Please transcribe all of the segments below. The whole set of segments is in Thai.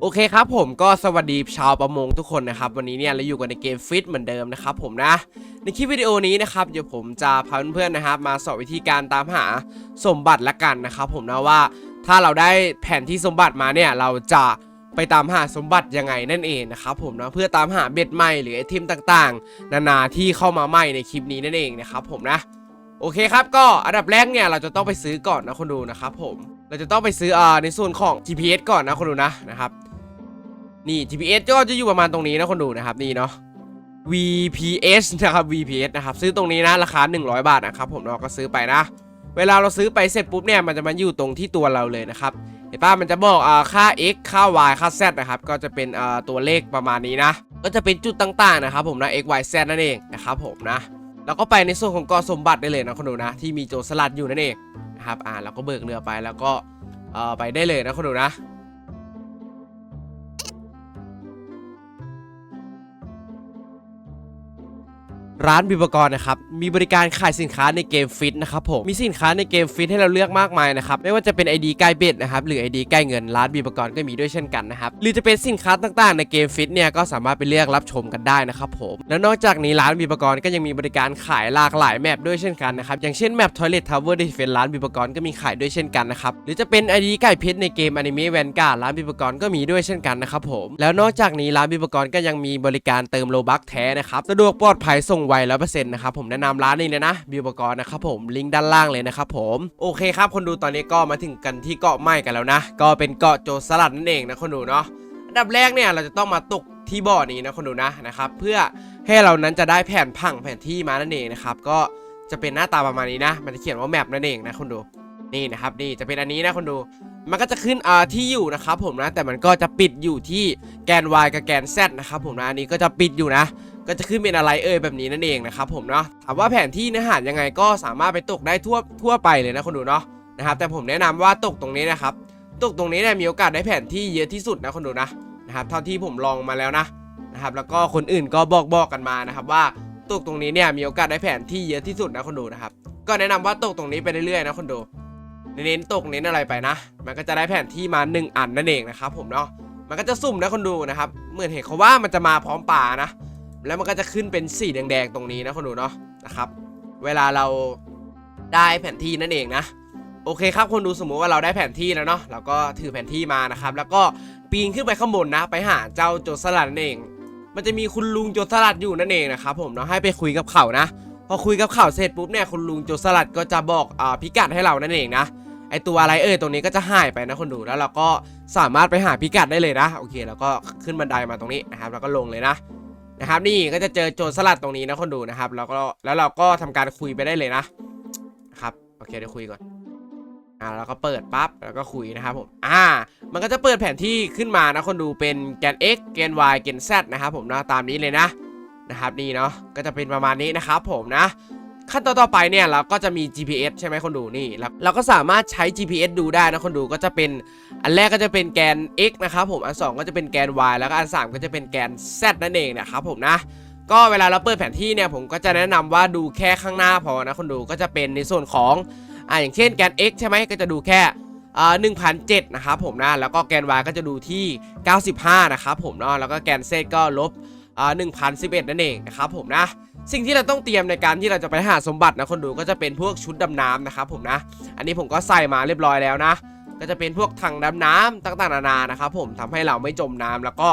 โอเคครับผมก็สวัสดีชาวประมงทุกคนนะครับ วันนี้เนี่ยเราอยู่กันในเกมฟิตเหมือนเดิมนะครับผมนะ ในคลิปวิดีโอนี้นะครับเดี๋ยวผมจะพาเพื่อนๆนะครับมาสอนวิธีการตามหาสมบัติละกันนะครับผมนะว่าถ้าเราได้แผนที่สมบัติมาเนี่ยเราจะไปตามหาสมบัติยังไงนั่นเองนะครับผมนะเพื่อตามหาเบ็ดใหม่หรือไอเทมต่างๆ นานาที่เข้ามาใหม่ในคลิปนี้นั่นเองนะครับผมนะโอเคครับก็อันดับแรกเนี่ยเราจะต้องไปซื้อก่อนนะคนดูนะครับผมเราจะต้องไปซื้ออในส่วนของ GPS ก่อนนะคนดูนะนะครับ นี่ GPS ก็จะอยู่ประมาณตรงนี้นะคนดูนะครับนี่เนาะ VPS นะครับ VPS นะครับซื้อตรงนี้นะราคา 100 บาทนะครับผมเราก็ซื้อไปนะ เวลาเราซื้อไปเสร็จปุ๊บเนี่ยมันจะมาอยู่ตรงที่ตัวเราเลยนะครับเห็นป่ะมันจะบอกอ่าค่า x ค่า y ค่า z นะครับก็จะเป็นอ่าตัวเลขประมาณนี้นะ ก็จะเป็นจุดต่างๆนะครับผมนะ x y z นั่นเองนะครับผมนะแล้วก็ไปในส่วนของเกาะสมบัติได้เลยนะคนดูนะที่มีโจรสลัดอยู่นั่นเองนะครับอ่าเราก็เบิกเรือไปแล้วก็เออไปได้เลยนะคนดูนะ ร้านบิบกรนะครับ มีบริการขายสินค้าในเกมฟิตนะครับผม มีสินค้าในเกมฟิตให้เราเลือกมากมายนะครับ ไม่ว่าจะเป็น ID ใกล้เบ็ดนะครับ หรือ ID ใกล้เงินร้านบิบกรก็มีด้วยเช่นกันนะครับ หรือจะเป็นสินค้าต่างๆ ในเกมฟิตเนี่ยก็สามารถไปเลือกรับชมกันได้นะครับผม แล้วนอกจากนี้ร้านบิบกรก็ยังมีบริการขายหลากหลายแมปด้วยเช่นกันนะครับ อย่างเช่นแมป Toilet Tower Defense ร้านบิบกรก็มีขายด้วยเช่นกันนะครับ หรือจะเป็น ID ไก่เพชรในเกมอนิเมะแวนการ์ร้านบิบกรก็มีด้วยเช่นกันนะครับผม แล้วนอกจากนี้ร้านบิบกรก็ยังมีบริการเติมโลบัคแท้นะครับสะดวกปลอดภัยส่งไวร้อยเปอร์เซ็นต์นะครับผมแนะนำร้านนี้เลยนะบิบกรนะครับผมลิงก์ด้านล่างเลยนะครับผมโอเคครับคนดูตอนนี้ก็มาถึงกันที่เกาะไม้กันแล้วนะ ก็เป็นเกาะโจสลัดนั่นเองนะคนดูเนาะอันดับแรกเนี่ยเราจะต้องมาตกที่บ่อนี้นะคนดูนะนะครับเพื่อให้เรานั้นจะได้แผนผังแผนที่มานั่นเองนะครับก็จะเป็นหน้าตาประมาณนี้นะ มันจะเขียนว่าแมปนั่นเองนะคนดูนี่นะครับนี่จะเป็นอันนี้นะคนดูมันก็จะขึ้นอ่าที่อยู่นะครับผมนะแต่มันก็จะปิดอยู่ที่แกน y กับแกน z นะครับผมนะอันนี้ก็จะปิดอยู่นะ ก็จะขึ้นเป็นอะไรเอ่ยแบบนี้นั่นเองนะครับผมเนาะถามว่าแผนที่เนื้อหายังไงก็สามารถไปตกได้ทั่วทั่วไปเลยนะคนดูเนาะนะครับแต่ผมแนะนำว่าตกตรงนี้นะครับตกตรงนี้เนี่ยมีโอกาสได้แผนที่เยอะที่สุดนะคนดูนะนะครับเท่าที่ผมลองมาแล้วนะนะครับแล้วก็คนอื่นก็บอกบอกกันมานะครับว่าตกตรงนี้เนี่ยมีโอกาสได้แผนที่เยอะที่สุดนะคนดูนะครับก็แนะนำว่าตกตรงนี้ไปเรื่อยๆนะคนดูเน้นตกเน้นอะไรไปนะ มันก็จะได้แผนที่มา 1 อันนั่นเองนะครับผมเนาะมันก็จะสุ่มนะคนดูนะครับเหมือนเห็นเขาว่ามันจะมาพร้อมป่านะ แล้วมันก็จะขึ้นเป็นสีแดงๆตรงนี้นะคนดูเนาะนะครับ เวลาเราได้แผนที่นั่นเองนะ โอเคครับคนดูสมมุติว่าเราได้แผนที่แล้วเนาะเราก็ถือแผนที่มานะครับ แล้วก็ปีนขึ้นไปข้างบนนะ ไปหาเจ้าโจรสลัดนั่นเอง มันจะมีคุณลุงโจรสลัดอยู่นั่นเองนะครับผมเนาะให้ไปคุยกับเขานะ พอคุยกับเขาเสร็จปุ๊บเนี่ยคุณลุงโจรสลัดก็จะบอกอ่าพิกัดให้เรานั่นเองนะไอตัวอะไรเอ่ยตรงนี้ก็จะหายไปนะคนดูแล้วเราก็สามารถไปหาพิกัดได้เลยนะ โอเค แล้วก็ขึ้นบันไดมาตรงนี้นะครับ แล้วก็ลงเลยนะ นะครับนี่ก็จะเจอโจรสลัดตรงนี้นะคนดูนะครับ แล้วก็แล้วเราก็ทำการคุยไปได้เลยนะครับโอเคเดี๋ยวคุยก่อนอ่าแล้วก็เปิดปั๊บแล้วก็คุยนะครับผมอ่า มันก็จะเปิดแผนที่ขึ้นมานะคนดูเป็นแกน x แกน y แกน z นะครับผมนะตามนี้เลยนะนะครับนี่เนาะก็จะเป็นประมาณนี้นะครับผมนะ ขั้นตอนต่อไปเนี่ยเราก็จะมี GPS ใช่ไหมคนดูนี่แล้วเราก็สามารถใช้ GPS ดูได้นะคนดูก็จะเป็นอันแรกก็จะเป็นแกน x นะครับผมอัน 2 ก็จะเป็นแกน y แล้วก็อัน 3 ก็จะเป็นแกน z นั่นเองนะครับผมนะก็เวลาเราเปิดแผนที่เนี่ยผมก็จะแนะนำว่าดูแค่ข้างหน้าพอนะคนดูก็จะเป็นในส่วนของอ่าอย่างเช่นแกน x ใช่ไหมก็จะดูแค่อ่า1,007นะครับผมนะแล้วก็แกน y ก็จะดูที่ 95 นะครับผมเนาะแล้วก็แกน z ก็ลบอ่า1,011นั่นเองนะครับผมนะ สิ่งที่เราต้องเตรียมในการที่เราจะไปหาสมบัตินะคนดูก็จะเป็นพวกชุดดำน้ำนะครับผมนะ อันนี้ผมก็ใส่มาเรียบร้อยแล้วนะ ก็จะเป็นพวกถังดำน้ำต่างๆนานานะครับผมทำให้เราไม่จมน้ำแล้วก็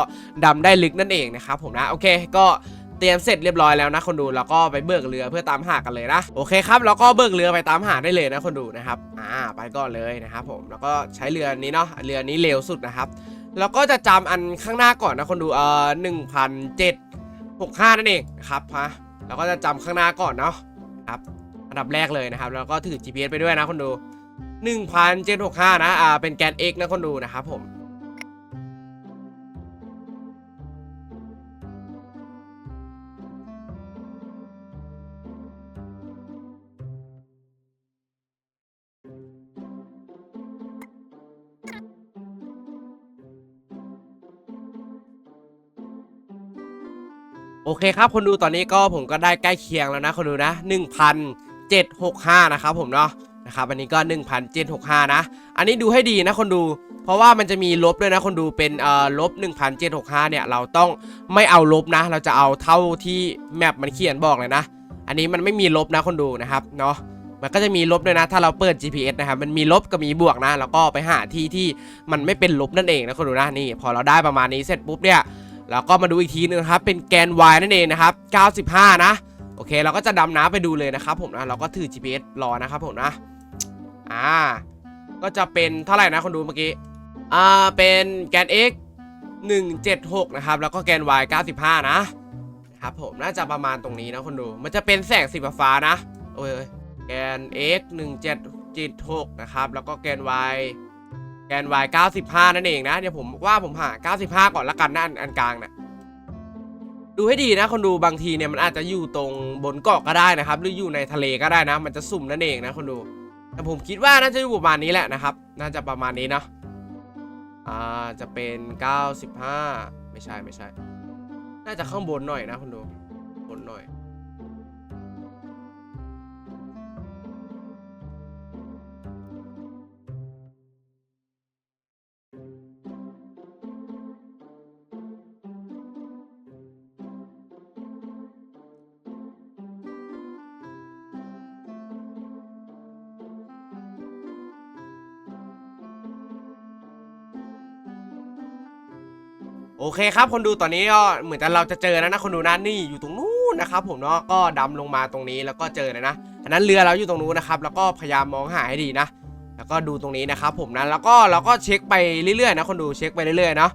ดำได้ลึกนั่นเองนะครับผมนะโอเคก็เตรียมเสร็จเรียบร้อยแล้วนะคนดูแล้วก็ไปเบิกเรือเพื่อตามหากันเลยนะโอเคครับแล้วก็เบิกเรือไปตามหาได้เลยนะคนดูนะครับอ่าไปก่อนเลยนะครับผมแล้วก็ใช้เรือนี้เนาะเรือนี้เร็วสุดนะครับแล้วก็จะจำอันข้างหน้าก่อนนะคนดูเออหนึ่งพันเจ็ดหกห้านั่นเองนะครับฮะ เราก็จะจำข้างหน้าก่อนเนาะครับอันดับแรกเลยนะครับ แล้วก็ถือ GPS ไปด้วยนะคนดู 1765 นะ อ่า เป็นแกน x นะคนดูนะครับผม โอเคครับคนดูตอนนี้ก็ผมก็ได้ใกล้เคียงแล้วนะคนดูนะ 1,765 นะครับผมเนาะนะครับอันนี้ก็ 1,765 นะ อันนี้ดูให้ดีนะคนดู เพราะว่ามันจะมีลบด้วยนะคนดูเป็นเอ่อลบ 1765 เนี่ยเราต้องไม่เอาลบนะ เราจะเอาเท่าที่แมปมันเขียนบอกเลยนะ อันนี้มันไม่มีลบนะคนดูนะครับเนาะมันก็จะมีลบด้วยนะ ถ้าเราเปิด GPS นะครับ มันมีลบกับมีบวกนะ แล้วก็ไปหาที่ที่มันไม่เป็นลบนั่นเองนะคนดูนะ นี่ พอเราได้ประมาณนี้เสร็จปุ๊บเนี่ย เราก็มาดูอีกทีนึงครับ เป็นแกน y นั่นเองนะครับ 95 นะ โอเค เราก็จะดำน้ำไปดูเลยนะครับผมนะ เราก็ถือ GPS รอนะครับผมนะ อ่า ก็จะเป็นเท่าไหร่นะคนดูเมื่อกี้ อ่า เป็นแกน x 176 นะครับ แล้วก็แกน y 95 นะครับผม น่าจะประมาณตรงนี้นะคนดู มันจะเป็นแสงสีฟ้านะ โอ้ยแกน x 1776นะครับ แล้วก็แกน y แกน y 95 นั่นเองนะ เดี๋ยวผมว่าผมหา 95 ก่อนละกันนะอันอันกลางนะดูให้ดีนะ คนดูบางทีเนี่ยมันอาจจะอยู่ตรงบนเกาะก็ได้นะครับ หรืออยู่ในทะเลก็ได้นะ มันจะสุ่มนั่นเองนะคนดู แต่ผมคิดว่าน่าจะอยู่ประมาณนี้แหละนะครับ น่าจะประมาณนี้เนาะอ่าจะเป็น 95 ไม่ใช่ไม่ใช่ น่าจะข้างบนหน่อยนะคุณดูบนหน่อย โอเคครับคนดูตอนนี้ก็เหมือนจะเราจะเจอแล้วนะคนดูนะนี่อยู่ตรงนู้นนะครับผมเนาะก็ดำลงมาตรงนี้แล้วก็เจอเลยนะอันนั้นเรือเราอยู่ตรงนู้นนะครับแล้วก็พยายามมองหาให้ดีนะ แล้วก็ดูตรงนี้นะครับผมนะแล้วก็เราก็เช็คไปเรื่อยๆนะคนดูเช็คไปเรื่อยๆเนาะ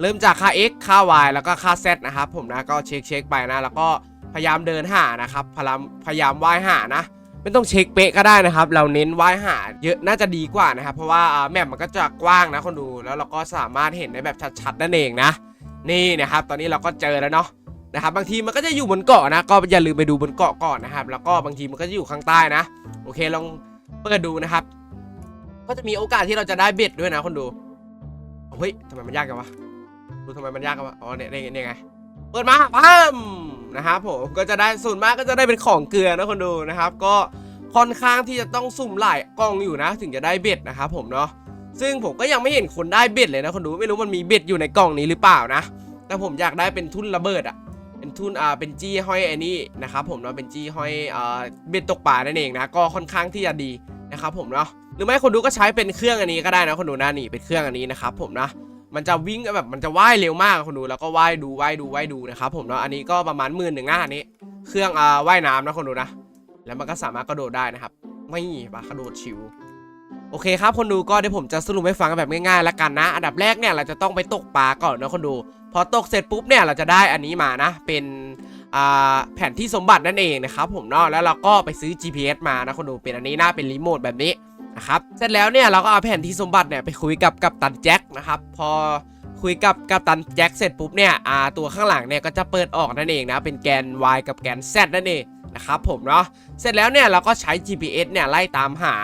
เริ่มจากค่า x ค่า y แล้วก็ค่า z นะครับผมนะก็เช็คเช็คไปนะ แล้วก็พยายามเดินหานะครับพยายามพยายามว่ายหานะ ไม่ต้องเช็คเป๊ะก็ได้นะครับ เราเน้นว่ายหาเยอะน่าจะดีกว่านะครับ เพราะว่าแมปมันก็จะกว้างนะคนดูแล้วเราก็สามารถเห็นได้แบบชัดๆนั่นเองนะ นี่นะครับ ตอนนี้เราก็เจอแล้วเนาะนะครับบางทีมันก็จะอยู่บนเกาะนะ ก็อย่าลืมไปดูบนเกาะก่อนนะครับ แล้วก็บางทีมันก็จะอยู่ข้างใต้นะ โอเคลองเปิดดูนะครับ ก็จะมีโอกาสที่เราจะได้เบ็ดด้วยนะคนดูเฮ้ยทำไมมันยากกันวะดูทำไมมันยากกันวะอ๋อเนี่ยเนี่ยไงเปิดมาปั๊ม นะครับผมก็จะได้ส่วนมากก็จะได้เป็นของเกลือนะคนดูนะครับ ก็ค่อนข้างที่จะต้องสุ่มหลายกล่องอยู่นะ ถึงจะได้เบ็ดนะครับผมเนาะซึ่งผมก็ยังไม่เห็นคนได้เบ็ดเลยนะคนดูไม่รู้มันมีเบ็ดอยู่ในกล่องนี้หรือเปล่านะ แต่ผมอยากได้เป็นทุ่นระเบิดอะเป็นทุ่นอ่าเป็นจี้ห้อยไอ้นี่นะครับผมเนาะเป็นจี้ห้อยอ่าเบ็ดตกปลานั่นเองนะก็ค่อนข้างที่จะดีนะครับผมเนาะหรือไม่คนดูก็ใช้เป็นเครื่องอันนี้ก็ได้นะคนดูนะนี่เป็นเครื่องอันนี้นะครับผมนะ มันจะวิ่งแบบมันจะว่ายเร็วมากคนดูแล้วก็ว่ายดูว่ายดูว่ายดูนะครับผมเนาะอันนี้ก็ประมาณหมื่นหนึ่งนะอันนี้ เครื่องอ่าว่ายน้ำนะคนดูนะ แล้วมันก็สามารถกระโดดได้นะครับ ไม่ปากระโดดชิวโอเคครับคนดูก็เดี๋ยวผมจะสรุปให้ฟังกันแบบง่ายๆแล้วกันนะ อันดับแรกเนี่ยเราจะต้องไปตกปลาก่อนนะคนดู พอตกเสร็จปุ๊บเนี่ยเราจะได้อันนี้มานะ เป็นอ่าแผนที่สมบัตินั่นเองนะครับผมเนาะแล้วเราก็ไปซื้อ GPS มานะคนดูเป็นอันนี้นะเป็นรีโมทแบบนี้ นะครับ เสร็จแล้วเนี่ยเราก็เอาแผนที่สมบัติเนี่ยไปคุยกับกัปตันแจ็คนะครับ พอคุยกับกัปตันแจ็คเสร็จปุ๊บเนี่ยอ่าตัวข้างหลังเนี่ยก็จะเปิดออกนั่นเองนะ เป็นแกน y กับแกน z นั่นเองนะครับผมเนาะ เสร็จแล้วเนี่ยเราก็ใช้ GPS เนี่ยไล่ตามหา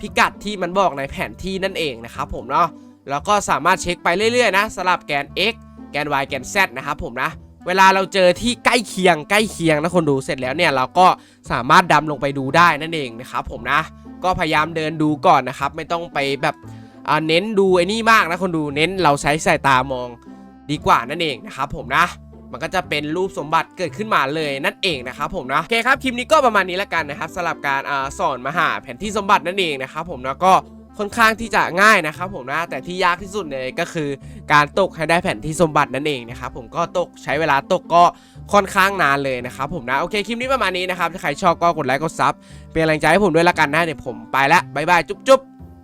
พิกัดที่มันบอกในแผนที่นั่นเองนะครับผมเนาะ แล้วก็สามารถเช็คไปเรื่อยๆนะสลับแกน x แกน y แกน z นะครับผมนะเวลาเราเจอที่ใกล้เคียงใกล้เคียงนะคนดูเสร็จแล้วเนี่ยเราก็สามารถดำลงไปดูได้นั่นเองนะครับผมนะ ก็พยายามเดินดูก่อนนะครับ ไม่ต้องไปแบบเน้นดูไอ้นี่มากนะคนดูเน้นเราใช้สายตามองดีกว่านั่นเองนะครับผมนะมันก็จะเป็นรูปสมบัติเกิดขึ้นมาเลยนั่นเองนะครับผมนะโอเคครับคลิปนี้ก็ประมาณนี้แล้วกันนะครับสำหรับการอสอนมหาแผนที่สมบัตินั่นเองนะครับผมนะก็ ค่อนข้างที่จะง่ายนะครับผมนะแต่ที่ยากที่สุดเลยก็คือการตกให้ได้แผนที่สมบัตินั่นเองนะครับผมก็ตกใช้เวลาตกก็ค่อนข้างนานเลยนะครับผมนะโอเคคลิปนี้ประมาณนี้นะครับถ้าใครชอบก็กดไลค์กดซับเป็นกำลังใจให้ผมด้วยละกันนะเดี๋ยวผมไปละบ๊ายบายจุ๊บจุ๊บ